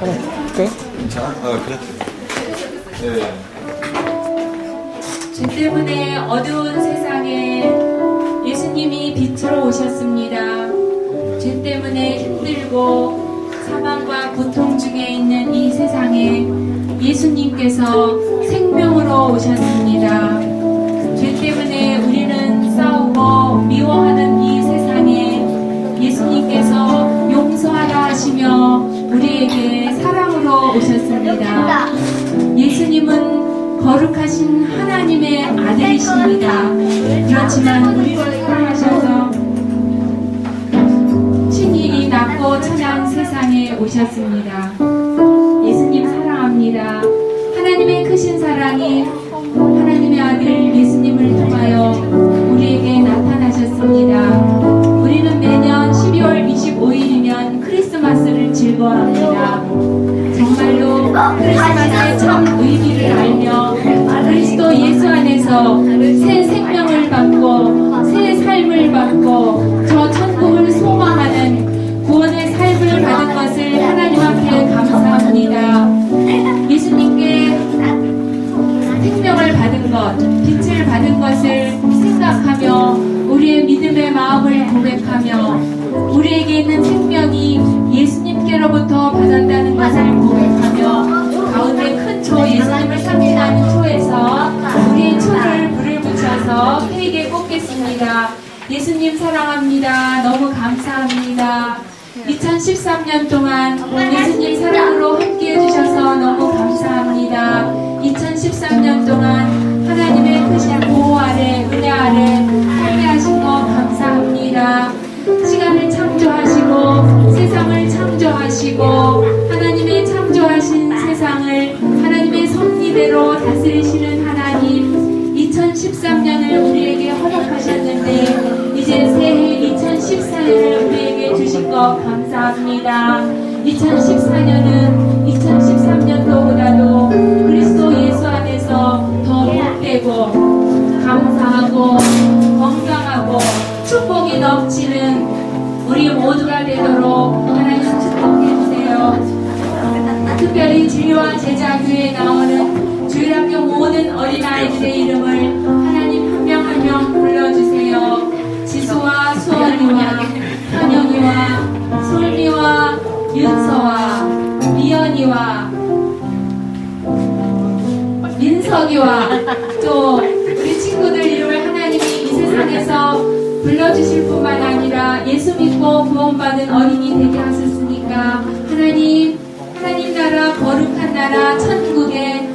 그래? 괜찮아? 어 그래. 네. 죄 때문에 어두운 세상에 예수님이 빛으로 오셨습니다. 죄 때문에 힘들고 사망과 고통 중에 있는 이 세상에 예수님께서 생명으로 오셨습니다. 오셨습니다. 예수님은 거룩하신 하나님의 아들이십니다. 그렇지만 우리를 사랑하셔서 친히 이 낮고 천한 세상에 오셨습니다. 예수님 사랑합니다. 하나님의 크신 사랑이 정말로 크리스마스의 참 의미를 알며 그리스도 예수 안에서 새 생명을 받고 새 삶을 받고 저 천국을 소망하는 구원의 삶을 받은 것을 하나님 앞에 감사합니다. 예수님께 생명을 받은 것, 빛을 받은 것을 생각하며 우리의 믿음의 마음을 고백 케이크에 꽂겠습니다. 예수님 사랑합니다. 너무 감사합니다. 2013년 동안 예수님 사랑으로 함께 해 주셔서 너무 감사합니다. 2013년 동안 하나님의 크신 보호 아래, 은혜 아래 살게 하신 것 감사합니다. 시간을 창조하시고 세상을 창조하시고 하나님의 창조하신 세상을 하나님의 섭리대로 다스리시는 하나님 2013년을 우리에게 감사합니다. 2014년은 언니와 또 우리 친구들 이름을 하나님이 이 세상에서 불러주실 뿐만 아니라 예수 믿고 구원받은 어린이 되게 하셨으니까 하나님 하나님 나라 거룩한 나라 천국에